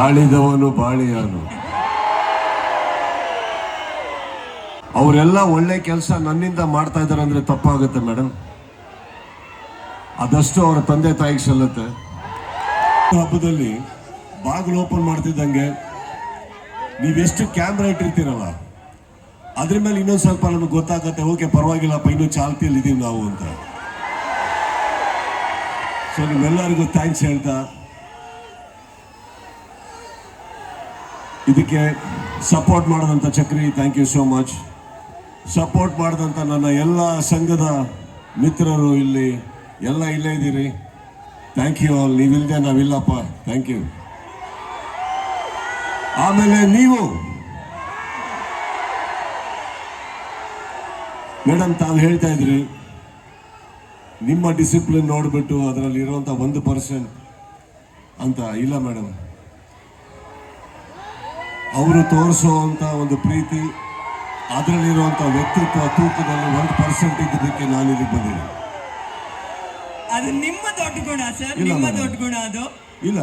ತಾಳಿದವನು ಬಾಳಿಯಾನು. ಅವರೆಲ್ಲ ಒಳ್ಳೆ ಕೆಲಸ ನನ್ನಿಂದ ಮಾಡ್ತಾ ಇದ್ದಾರೆ ಅಂದ್ರೆ ತಪ್ಪಾಗುತ್ತೆ ಮೇಡಮ್ ಅದಷ್ಟು ಅವರ ತಂದೆ ತಾಯಿಗೆ ಸಲ್ಲುತ್ತೆ. ಹಬ್ಬದಲ್ಲಿ ಬಾಗಿಲು ಓಪನ್ ಮಾಡ್ತಿದ್ದಂಗೆ ನೀವೆಷ್ಟು ಕ್ಯಾಮ್ರಾ ಇಟ್ಟಿರ್ತೀರಲ್ಲ, ಅದ್ರ ಮೇಲೆ ಇನ್ನೊಂದು ಸ್ವಲ್ಪ ನಮಗೆ ಗೊತ್ತಾಗತ್ತೆ, ಓಕೆ ಪರವಾಗಿಲ್ಲಪ್ಪ ಇನ್ನೂ ಚಾಲ್ತಿಯಲ್ಲಿ ಇದೀವಿ ನಾವು ಅಂತ. ಸೊ ನಿಮ್ಮೆಲ್ಲರಿಗೂ ಥ್ಯಾಂಕ್ಸ್ ಹೇಳ್ತಾ ಇದಕ್ಕೆ ಸಪೋರ್ಟ್ ಮಾಡಿದಂಥ Chakri thank you so much support ಮಾಡಿದಂಥ ನನ್ನ ಎಲ್ಲ ಸಂಘದ ಮಿತ್ರರು ಇಲ್ಲಿ, ಎಲ್ಲ ಇಲ್ಲೇ ಇದ್ದೀರಿ. ಥ್ಯಾಂಕ್ ಯು ಆಲ್ ನೀವಿಲ್ಲದೆ ನಾವಿಲ್ಲಪ್ಪ. ಥ್ಯಾಂಕ್ ಯು ಆಮೇಲೆ ನೀವು. ಮೇಡಮ್, ತಾವು ಹೇಳ್ತಾ ಇದ್ರಿ, ನಿಮ್ಮ ಡಿಸಿಪ್ಲಿನ್ ನೋಡಿಬಿಟ್ಟು ಅದರಲ್ಲಿ ಇರುವಂಥ ಒಂದು ಪರ್ಸೆಂಟ್ ಅಂತ. ಇಲ್ಲ ಮೇಡಮ್. ಅವರು ತೋರಿಸುವಂಥ ಒಂದು ಪ್ರೀತಿ ಅದರಲ್ಲಿರುವಂಥ ವ್ಯಕ್ತಿತ್ವ ತೂಕದಲ್ಲಿ ಒಂದು ಪರ್ಸೆಂಟ್ ಇದ್ದದಕ್ಕೆ ನಾನು ಇಲ್ಲಿಗೆ ಬಂದಿದ್ದೀನಿ. ಅದು ನಿಮ್ಮ ದೊಡ್ಡ ಗುಣ ಸರ್ ಇಲ್ಲ ನಿಮ್ಮ. ದೊಡ್ಡ ಗುಣ ಅದು. ಇಲ್ಲ.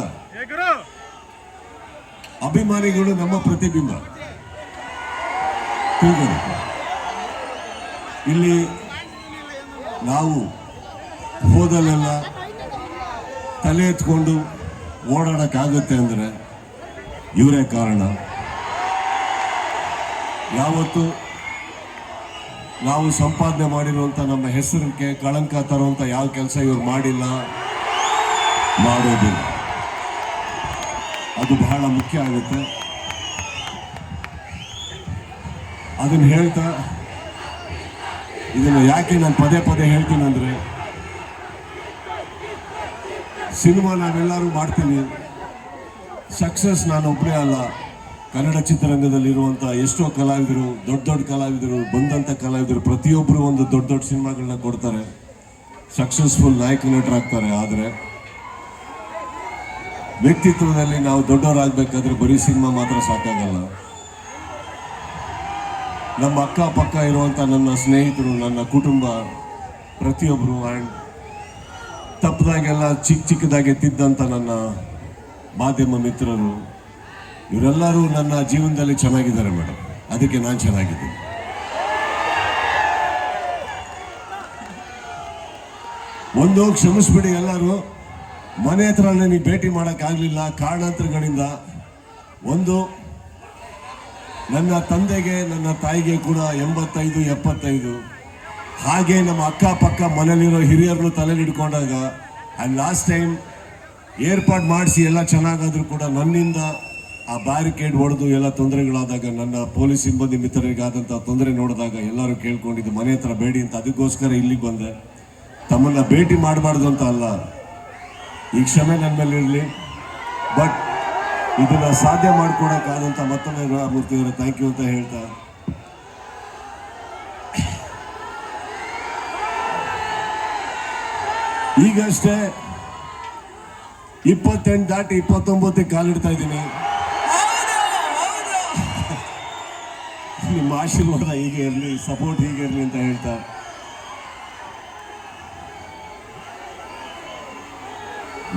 ಅಭಿಮಾನಿಗಳು ನಮ್ಮ ಪ್ರತಿಬಿಂಬ. ಇಲ್ಲಿ ನಾವು ಹೋದಲ್ಲೆಲ್ಲ ತಲೆ ಎತ್ಕೊಂಡು ಓಡಾಡಕ್ಕಾಗುತ್ತೆ ಅಂದರೆ ಇವರೇ ಕಾರಣ. ಯಾವತ್ತು ನಾವು ಸಂಪಾದನೆ ಮಾಡಿರುವಂಥ ನಮ್ಮ ಹೆಸರಿಗೆ ಕಳಂಕ ತರುವಂಥ ಯಾವ ಕೆಲಸ ಇವರು ಮಾಡಿಲ್ಲ, ಮಾಡೋದಿಲ್ಲ. ಅದು ಬಹಳ ಮುಖ್ಯ ಆಗುತ್ತೆ. ಅದನ್ನು ಹೇಳ್ತಾ, ಇದನ್ನು ಯಾಕೆ ನಾನು ಪದೇ ಪದೇ ಹೇಳ್ತೀನಿ ಅಂದರೆ ಸಿನಿಮಾ ನಾವೆಲ್ಲರೂ ಮಾಡ್ತೀನಿ, ಸಕ್ಸಸ್ ನಾನು ಒಬ್ಬರೇ ಅಲ್ಲ. ಕನ್ನಡ ಚಿತ್ರರಂಗದಲ್ಲಿರುವಂಥ ಎಷ್ಟೋ ಕಲಾವಿದರು, ದೊಡ್ಡ ದೊಡ್ಡ ಕಲಾವಿದರು, ಬಂದಂಥ ಕಲಾವಿದರು ಪ್ರತಿಯೊಬ್ಬರು ಒಂದು ದೊಡ್ಡ ದೊಡ್ಡ ಸಿನಿಮಾಗಳನ್ನ ಕೊಡ್ತಾರೆ. ಸಕ್ಸಸ್ಫುಲ್ ನಾಯಕ ನಟರಾಗ್ತಾರೆ ಆದರೆ ವ್ಯಕ್ತಿತ್ವದಲ್ಲಿ ನಾವು ದೊಡ್ಡವರಾಗಬೇಕಾದ್ರೆ ಬರೀ ಸಿನಿಮಾ ಮಾತ್ರ ಸಾಕಾಗಲ್ಲ. ನಮ್ಮ ಅಕ್ಕಪಕ್ಕ ಇರುವಂಥ ನನ್ನ ಸ್ನೇಹಿತರು, ನನ್ನ ಕುಟುಂಬ ಪ್ರತಿಯೊಬ್ಬರು ಆ್ಯಂಡ್ ತಪ್ಪದಾಗೆಲ್ಲ ಚಿಕ್ಕ ಚಿಕ್ಕದಾಗೆ ತಿದ್ದಂಥ ನನ್ನ ಮಾಧ್ಯಮ ಮಿತ್ರರು ಇವರೆಲ್ಲರೂ ನನ್ನ ಜೀವನದಲ್ಲಿ ಚೆನ್ನಾಗಿದ್ದಾರೆ ಮೇಡಮ್ ಅದಕ್ಕೆ ನಾನು ಚೆನ್ನಾಗಿದ್ದೀನಿ. ಒಂದು ಕ್ಷಮಿಸ್ಬಿಡಿ ಎಲ್ಲರೂ. ಮನೆ ಹತ್ರ ನನಗೆ ಭೇಟಿ ಮಾಡೋಕ್ಕಾಗಲಿಲ್ಲ ಕಾರಣಾಂತರಗಳಿಂದ ಒಂದು, ನನ್ನ ತಂದೆಗೆ, ನನ್ನ ತಾಯಿಗೆ ಕೂಡ ಎಂಬತ್ತೈದು, ಎಪ್ಪತ್ತೈದು. ಹಾಗೆ ನಮ್ಮ ಅಕ್ಕಪಕ್ಕ ಮನೇಲಿರೋ ಹಿರಿಯರನ್ನು ತಲೆಯಲ್ಲಿ ಇಟ್ಕೊಂಡಾಗ ಆ್ಯಂಡ್ ಲಾಸ್ಟ್ ಟೈಮ್ ಏರ್ಪಾಡು ಮಾಡಿಸಿ ಎಲ್ಲ ಚೆನ್ನಾಗಾದರೂ ಕೂಡ ನನ್ನಿಂದ ಆ ಬ್ಯಾರಿಕೇಡ್ ಹೊಡೆದು ಎಲ್ಲ ತೊಂದರೆಗಳಾದಾಗ ನನ್ನ ಪೊಲೀಸ್ ಸಿಬ್ಬಂದಿ ಮಿತ್ರರಿಗಾದಂಥ ತೊಂದರೆ ನೋಡಿದಾಗ ಎಲ್ಲರೂ ಕೇಳ್ಕೊಂಡಿದ್ದು, ಮನೆ ಹತ್ರ ಬೇಡಿ ಅಂತ. ಅದಕ್ಕೋಸ್ಕರ ಇಲ್ಲಿಗೆ ಬಂದೆ. ತಮ್ಮನ್ನ ಭೇಟಿ ಮಾಡಬಾರ್ದು ಅಂತ ಅಲ್ಲ. ಈ ಕ್ಷಮೆ ನನ್ನ ಮೇಲೆ ಇರಲಿ. ಬಟ್ ಇದನ್ನ ಸಾಧ್ಯ ಮಾಡ್ಕೊಡಕ್ಕಾದಂತ ಮತ್ತೊಮ್ಮೆ ಅವರ ಥ್ಯಾಂಕ್ ಯು ಅಂತ ಹೇಳ್ತಾ. ಈಗಷ್ಟೇ ಇಪ್ಪತ್ತೆಂಟು ದಾಟಿ ಇಪ್ಪತ್ತೊಂಬತ್ತಕ್ಕೆ ಕಾಲಿಡ್ತಾ ಇದ್ದೀನಿ. ನಿಮ್ಮ ಆಶೀರ್ವಾದ ಹೀಗೆ ಇರಲಿ ಸಪೋರ್ಟ್ ಹೀಗೆ ಇರಲಿ ಅಂತ ಹೇಳ್ತಾ.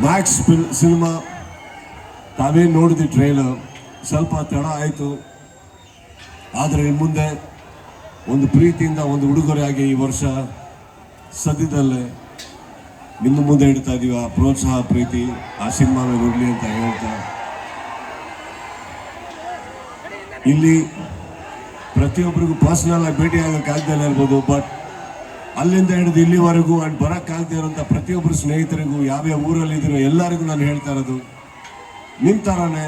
ಮ್ಯಾಕ್ಸ್ ಸಿನಿಮಾ ತಾವೇ ನೋಡಿದ್ವಿ ಟ್ರೈಲರ್ ಸ್ವಲ್ಪ ತಡ ಆಯಿತು. ಆದರೆ ಮುಂದೆ ಒಂದು ಪ್ರೀತಿಯಿಂದ ಒಂದು ಉಡುಗೊರೆಯಾಗಿ ಈ ವರ್ಷ ಸದ್ಯದಲ್ಲೇ ಇನ್ನು ಮುಂದೆ ಇಡ್ತಾ ಇದ್ದೀವಿ ಆ ಪ್ರೋತ್ಸಾಹ, ಪ್ರೀತಿ, ಆ ಸಿನಿಮಾ ಮೇಲೆ ಅಂತ ಹೇಳ್ತಾ. ಇಲ್ಲಿ ಪ್ರತಿಯೊಬ್ಬರಿಗೂ ಪರ್ಸ್ನಲ್ ಆಗಿ ಭೇಟಿ ಆಗಕ್ಕಾಗ್ದಲ್ಲ ಇರ್ಬೋದು ಬಟ್ ಅಲ್ಲಿಂದ ಹಿಡಿದು ಇಲ್ಲಿವರೆಗೂ ಅಂಡ್ ಬರೋಕ್ಕಾಗದೇ ಇರೋಂಥ ಪ್ರತಿಯೊಬ್ಬರು ಸ್ನೇಹಿತರಿಗೂ ಯಾವ್ಯಾವ ಊರಲ್ಲಿ ಇದ್ದೀರೋ ಎಲ್ಲರಿಗೂ ನಾನು ಹೇಳ್ತಾ ಇರೋದು ನಿಮ್ಮ ಥರನೇ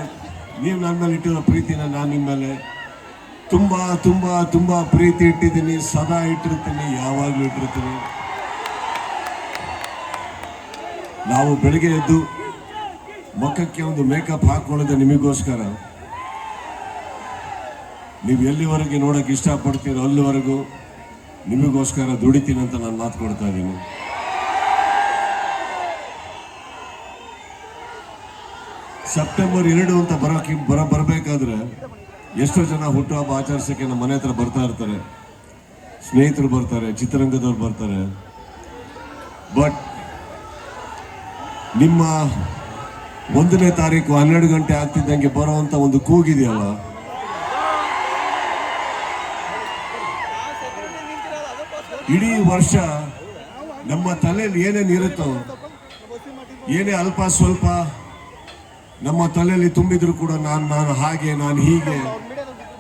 ನೀವು ನನ್ನ ಮೇಲೆ ಇಟ್ಟಿರೋ ಪ್ರೀತಿನ ನಾನು ನಿಮ್ಮ ಮೇಲೆ ತುಂಬ ತುಂಬ ತುಂಬ ಪ್ರೀತಿ ಇಟ್ಟಿದ್ದೀನಿ, ಸದಾ ಇಟ್ಟಿರ್ತೀನಿ, ಯಾವಾಗಲೂ ಇಟ್ಟಿರ್ತೀನಿ. ನಾವು ಬೆಳಗ್ಗೆ ಎದ್ದು ಮುಖಕ್ಕೆ ಒಂದು ಮೇಕಪ್ ಹಾಕ್ಕೊಳ್ಳೋದು ನಿಮಗೋಸ್ಕರ. ನೀವು ಎಲ್ಲಿವರೆಗೆ ನೋಡಕ್ಕೆ ಇಷ್ಟಪಡ್ತೀರೋ ಅಲ್ಲಿವರೆಗೂ ನಿಮಗೋಸ್ಕರ ದುಡಿತೀನಿ ಅಂತ ನಾನು ಮಾತು ಕೊಡ್ತಾ ಇದ್ದೀನಿ. ಸೆಪ್ಟೆಂಬರ್ ಎರಡು ಅಂತ ಬರೋಕೆ ಬರ ಬರಬೇಕಾದ್ರೆ ಎಷ್ಟೋ ಜನ ಹುಟ್ಟುಹಬ್ಬ ಆಚರಿಸೋಕ್ಕೆ ನಮ್ಮ ಮನೆ ಹತ್ರ ಬರ್ತಾ ಇರ್ತಾರೆ. ಸ್ನೇಹಿತರು ಬರ್ತಾರೆ, ಚಿತ್ರರಂಗದವ್ರು ಬರ್ತಾರೆ. ಬಟ್ ನಿಮ್ಮ ಒಂದನೇ ತಾರೀಕು ಹನ್ನೆರಡು ಗಂಟೆ ಆಗ್ತಿದ್ದಂಗೆ ಬರೋವಂಥ ಒಂದು ಕೂಗಿದೆಯಲ್ಲ ಇಡೀ ವರ್ಷ ನಮ್ಮ ತಲೆಯಲ್ಲಿ ಏನೇನು ಇರುತ್ತೋ ಏನೇ ಅಲ್ಪ ಸ್ವಲ್ಪ ನಮ್ಮ ತಲೆಯಲ್ಲಿ ತುಂಬಿದ್ರು ಕೂಡ ನಾನು ನಾನು ಹಾಗೆ, ನಾನು ಹೀಗೆ,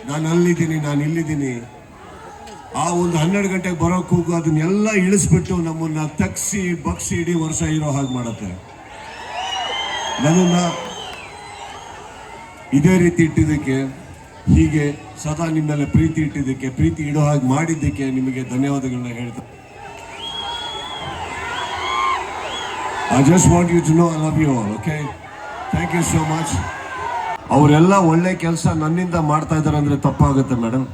ನಾನು ಅಲ್ಲಿದ್ದೀನಿ, ನಾನು ಇಲ್ಲಿದ್ದೀನಿ. ಆ ಒಂದು ಹನ್ನೆರಡು ಗಂಟೆಗೆ ಬರೋ ಕೂಗು ಅದನ್ನೆಲ್ಲ ಇಳಿಸ್ಬಿಟ್ಟು ನಮ್ಮನ್ನ ತಗ್ಸಿ, ಬಗ್ಸಿ ಇಡೀ ವರ್ಷ ಇರೋ ಹಾಗೆ ಮಾಡುತ್ತೆ. ನನ್ನನ್ನ ಇದೇ ರೀತಿ ಇಟ್ಟಿದ್ದಕ್ಕೆ ಹೀಗೆ ಸದಾ ನಿಮ್ಮೆಲ್ಲ ಪ್ರೀತಿ ಇಟ್ಟಿದ್ದಕ್ಕೆ, ಪ್ರೀತಿ ಇಡೋ ಹಾಗೆ ಮಾಡಿದ್ದಕ್ಕೆ ನಿಮಗೆ ಧನ್ಯವಾದಗಳನ್ನ ಹೇಳ್ತಾ I just want you to know I love you all okay thank you so much ಅವರೆಲ್ಲ ಒಳ್ಳೆ ಕೆಲಸ ನನ್ನಿಂದ ಮಾಡ್ತಾ ಇದ್ದಾರೆ ಅಂದರೆ ತಪ್ಪಾಗುತ್ತೆ ಮೇಡಮ್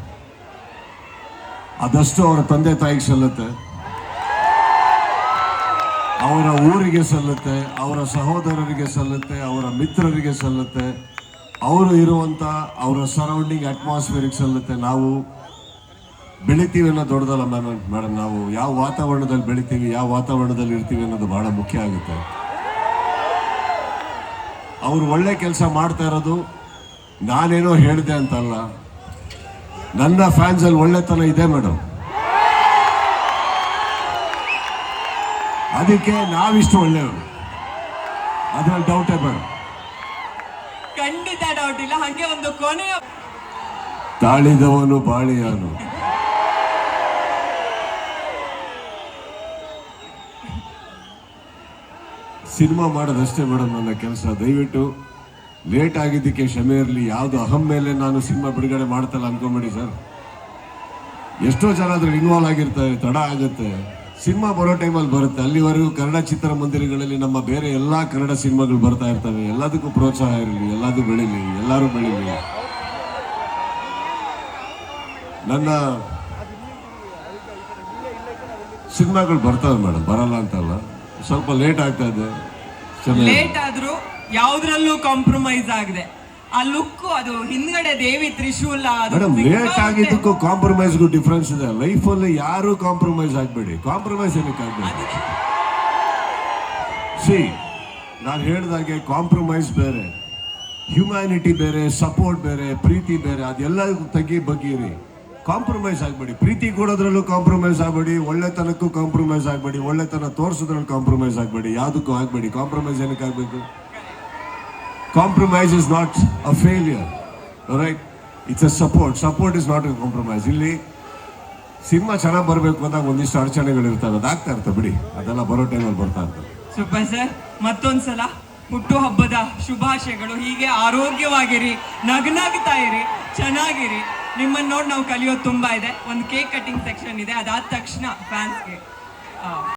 ಅದಷ್ಟು ಅವರ ತಂದೆ ತಾಯಿಗೆ ಸಲ್ಲುತ್ತೆ. ಅವರ ಊರಿಗೆ ಸಲ್ಲುತ್ತೆ, ಅವರ ಸಹೋದರರಿಗೆ ಸಲ್ಲುತ್ತೆ, ಅವರ ಮಿತ್ರರಿಗೆ ಸಲ್ಲುತ್ತೆ. ಅವರು ಇರುವಂತ ಅವರ ಸರೌಂಡಿಂಗ್ ಅಟ್ಮಾಸ್ಫಿಯರಿಗೆ ಸಲ್ಲುತ್ತೆ ನಾವು ಬೆಳಿತೀವಿ ಅನ್ನೋದು ದೊಡ್ಡದಲ್ಲ ಮ್ಯಾಮ್ ಮೇಡಮ್ ನಾವು ಯಾವ ವಾತಾವರಣದಲ್ಲಿ ಬೆಳಿತೀವಿ, ಯಾವ ವಾತಾವರಣದಲ್ಲಿ ಇರ್ತೀವಿ ಅನ್ನೋದು ಬಹಳ ಮುಖ್ಯ ಆಗುತ್ತೆ. ಅವರು ಒಳ್ಳೆ ಕೆಲಸ ಮಾಡ್ತಾ ಇರೋದು ನಾನೇನೋ ಹೇಳಿದೆ ಅಂತಲ್ಲ. ನನ್ನ ಫ್ಯಾನ್ಸ್ ಅಲ್ಲಿ ಒಳ್ಳೆತನ ಇದೆ ಮೇಡಮ್ ಅದಕ್ಕೆ ನಾವಿಷ್ಟು ಒಳ್ಳೆಯವರು. ಅದರಲ್ಲಿ ಡೌಟೇ ಬೇಡ. ಖಂಡಿತ ಡೌಟ್ ಇಲ್ಲ, ಹಂಗೆ ಒಂದು ಕೊನೆಯ ತಾಳಿದವನು ಬಾಳಿಯಾನು. ಸಿನಿಮಾ ಮಾಡೋದಷ್ಟೇ ಮೇಡಮ್ ನನ್ನ ಕೆಲಸ. ದಯವಿಟ್ಟು ಲೇಟ್ ಆಗಿದ್ದಕ್ಕೆ ಕ್ಷಮೆ ಇರಲಿ. ಯಾವುದು ಅಹಂ ಮೇಲೆ ನಾನು ಸಿನಿಮಾ ಬಿಡುಗಡೆ ಮಾಡ್ತಲ್ಲ ಅನ್ಕೊಂಬೇಡಿ ಸರ್. ಎಷ್ಟೋ ಜನ ಅದ್ರಲ್ಲಿ ಇನ್ವಾಲ್ವ್ ಆಗಿರ್ತಾರೆ, ತಡ ಆಗುತ್ತೆ. ಸಿನಿಮಾ ಬರೋ ಟೈಮಲ್ಲಿ ಬರುತ್ತೆ. ಅಲ್ಲಿವರೆಗೂ ಕನ್ನಡ ಚಿತ್ರಮಂದಿರಗಳಲ್ಲಿ ನಮ್ಮ ಬೇರೆ ಎಲ್ಲ ಕನ್ನಡ ಸಿನಿಮಾಗಳು ಬರ್ತಾ ಇರ್ತವೆ. ಎಲ್ಲದಕ್ಕೂ ಪ್ರೋತ್ಸಾಹ ಇರಲಿ. ಎಲ್ಲದೂ ಬೆಳೀಲಿ. ಎಲ್ಲರೂ ಬೆಳೀಲಿ. ನನ್ನ ಸಿನಿಮಾಗಳು ಬರ್ತವೆ ಮೇಡಮ್. ಬರಲ್ಲ ಅಂತಲ್ಲ. ಸ್ವಲ್ಪ ಲೇಟ್ ಆಗ್ತಾ ಇದೆ. ಲೇಟ್ ಆದ್ರೂ ಯಾವ್ದ್ರಲ್ಲೂ ಕಾಂಪ್ರಮೈಸ್ ಆಗಿದೆ. ಆ ಲುಕ್ ಅದು ಹಿಂದ್ಗಡೆ ದೇವಿ ತ್ರಿಶೂಲ ಮೇಡಮ್ ಲೇಟ್ ಆಗಿದ್ದಕ್ಕೂ ಕಾಂಪ್ರಮೈಸ್ಗೂ ಡಿಫ್ರೆನ್ಸ್ ಇದೆ. ಲೈಫಲ್ಲಿ ಯಾರು ಕಾಂಪ್ರಮೈಸ್ ಆಗಬೇಡಿ. ಕಾಂಪ್ರಮೈಸ್ ಏನಕ್ಕೆ ಆಗಬೇಡಿ? ಸಿ ನಾನು ಹೇಳಿದಾಗೆ ಕಾಂಪ್ರಮೈಸ್ ಬೇರೆ ಹ್ಯುಮ್ಯಾನಿಟಿ ಬೇರೆ ಸಪೋರ್ಟ್ ಬೇರೆ ಪ್ರೀತಿ ಬೇರೆ ಅದೆಲ್ಲ ತಗ್ಗಿ ಬಗ್ಗಿರಿ. ಕಾಂಪ್ರಮೈಸ್ ಆಗಬೇಡಿ. ಪ್ರೀತಿ ಕೊಡೋದ್ರಲ್ಲೂ ಕಾಂಪ್ರಮೈಸ್ ಆಗಬೇಡಿ ಒಳ್ಳೆತನಕ್ಕೂ ಕಾಂಪ್ರಮೈಸ್ ಆಗಬೇಡಿ ಒಳ್ಳೆತನ ತೋರಿಸೋದ್ರಲ್ಲಿ ಕಾಂಪ್ರಮೈಸ್ ಆಗಬೇಡಿ ಯಾವುದಕ್ಕೂ ಆಗಬೇಡಿ. ಕಾಂಪ್ರಮೈಸ್ ಏನಕ್ಕೆ ಆಗಬೇಕು? Compromise is not a failure right it's a support support is not a compromise ಇಲ್ಲಿ ಸಿನಿಮಾ ಚೆನ್ನಾಗಿ ಬರಬೇಕು ಅಂದಾಗ ಒಂದಿಷ್ಟು ಅಡಚಣೆಗಳು ಇರ್ತವೆ. ಅದಾಗ್ತಾ ಇರ್ತವೆ ಬಿಡಿ. ಅದೆಲ್ಲ ಬರೋ ಟೈಮಲ್ಲಿ ಬರ್ತಾ ಇರ್ತವೆ ಸೂಪರ್ ಸರ್, ಮತ್ತೊಂದ್ಸಲ ಹುಟ್ಟು ಹಬ್ಬದ ಶುಭಾಶಯಗಳು ಹೀಗೆ ಆರೋಗ್ಯವಾಗಿರಿ ನಗ್ನಗ್ತಾ ಇರಿ, ಚೆನ್ನಾಗಿರಿ. ನಿಮ್ಮನ್ನ ನೋಡಿ ನಾವು ಕಲಿಯೋದು ತುಂಬ ಇದೆ. ಒಂದು ಕೇಕ್ ಕಟಿಂಗ್ ಸೆಕ್ಷನ್ ಇದೆ. ಅದಾದ ತಕ್ಷಣ ಫ್ಯಾನ್ಸ್ಗೆ